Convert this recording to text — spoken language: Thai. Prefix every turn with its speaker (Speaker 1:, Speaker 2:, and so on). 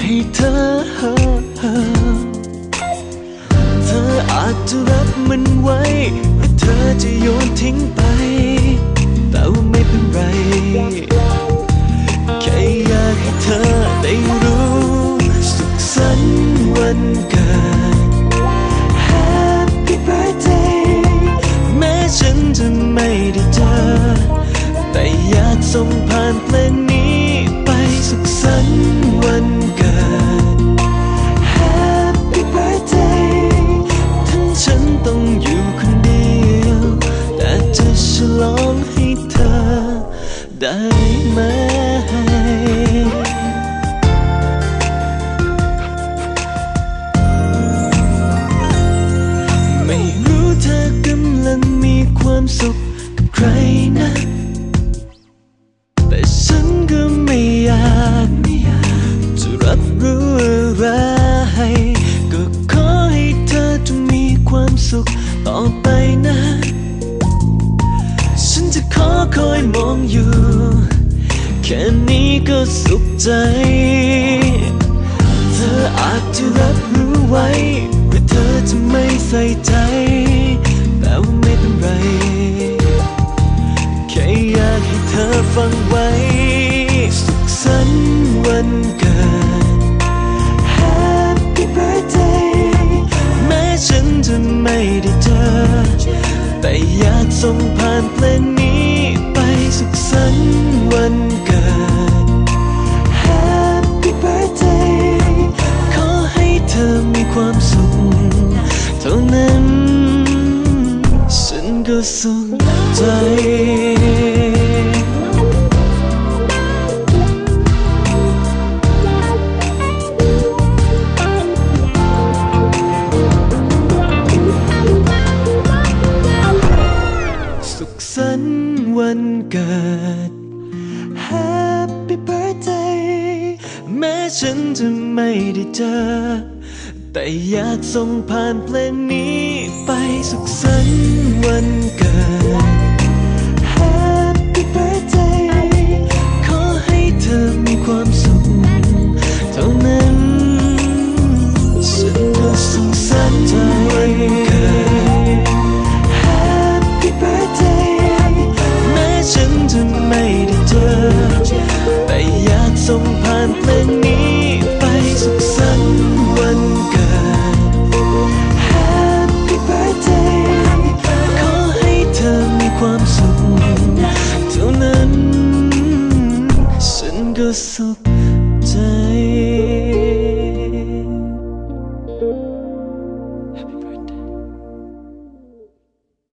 Speaker 1: ให้เธอ เธออาจจะรับมันไว้หรือเธอจะโยนทิ้งไป แต่ว่าไม่เป็นไร ได้ไหม ไม่รู้เธอกำลังมีความสุขกับใครนะ แต่ฉันก็ไม่อยากจะรับรู้อะไร ก็ขอให้เธอจงมีความสุขต่อไป จะขอคอยมองอยู่ แค่นี้ก็สุขใจ เธออาจจะรับรู้ไว้ว่าเธอจะไม่ใส่ใจ แต่ว่าไม่เป็นไร แค่อยากให้เธอฟังไว้ สุขสันต์วันเกิด Happy birthday แม้ฉันจะไม่ได้เจอ แต่อยาก ส่งผ่านเพลงนี้ไปสุขสันต์วันเกิด Happy birthday ขอให้เธอมีความสุข เท่านั้น ฉันก็สุขใจ เกิด Happy birthday แม้ฉันจะไม่ได้เจอ แต่อยากส่งผ่านเพลงนี้ไปสุขสันต์วันเกิด ความสุขเท่านั้น ฉันก็สุข